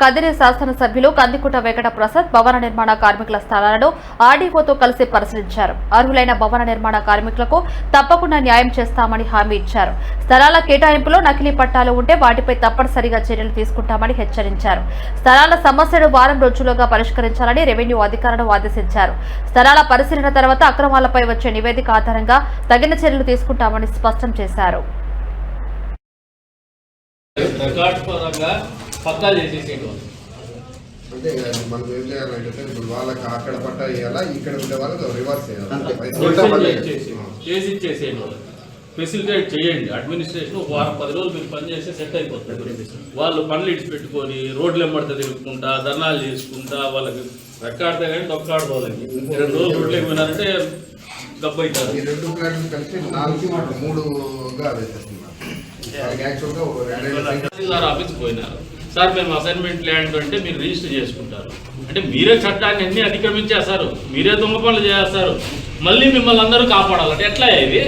కదిరి శాసనసభ్యులు కందికుట వెంకట ప్రసాద్ భవన నిర్మాణ కార్మికుల స్థలాలను ఆర్డీఓతో కలిసి పరిశీలించారు. అర్హులైన భవన నిర్మాణ కార్మికులకు తప్పకుండా న్యాయం చేస్తామని హామీ ఇచ్చారు. స్థలాల కేటాయింపులో నకిలీ పట్టాలు ఉంటే వాటిపై తప్పనిసరిగా చర్యలు తీసుకుంటామని హెచ్చరించారు. స్థలాల సమస్యను వారం రోజుల్లోగా పరిష్కరించాలని రెవెన్యూ అధికారులను ఆదేశించారు. స్థలాల పరిశీలన తర్వాత అక్రమాలపై వచ్చే నివేదిక ఆధారంగా తగిన చర్యలు తీసుకుంటామని స్పష్టం చేశారు. రికార్డ్ పరంగా పక్కా చేసేసేయడం అంటే మనం ఏం చేయాలంటే ఇప్పుడు వాళ్ళకి అక్కడ పట్ట వేయాలా ఇక్కడ ఉండే వాళ్ళకి రివర్స్ చేసి ఇచ్చేసేయండి. ఫెసిలిటేట్ చేయండి. అడ్మినిస్ట్రేషన్ ఒక వారం పది రోజులు మీరు పని చేస్తే సెట్ అయిపోతుంది. వాళ్ళు పనులు ఇడిచి పెట్టుకొని రోడ్లు ఎంబడితే తిరుగుకుంటా ధర్నాలు చేసుకుంటా వాళ్ళకి రెక్కాడితే కానీ దొక్కాడదు వాళ్ళకి రెండు రోజులు రోడ్లు పోయినారంటే గబ్బు అవుతారు. ఈ రెండు ప్లాట్లు కలిసి నాలుగు మూడుగా ఆఫీస్కి పోయినారు. సార్ మేము అసైన్మెంట్ ల్యాండ్ అంటే మీరు రిజిస్టర్ చేసుకుంటారు. అంటే మీరే చట్టాన్ని అన్ని అతిక్రమించేస్తారు మీరే దొంగ పనులు చేస్తారు. మళ్ళీ మిమ్మల్ని అందరూ కాపాడాలంటే ఎట్లా ఇది?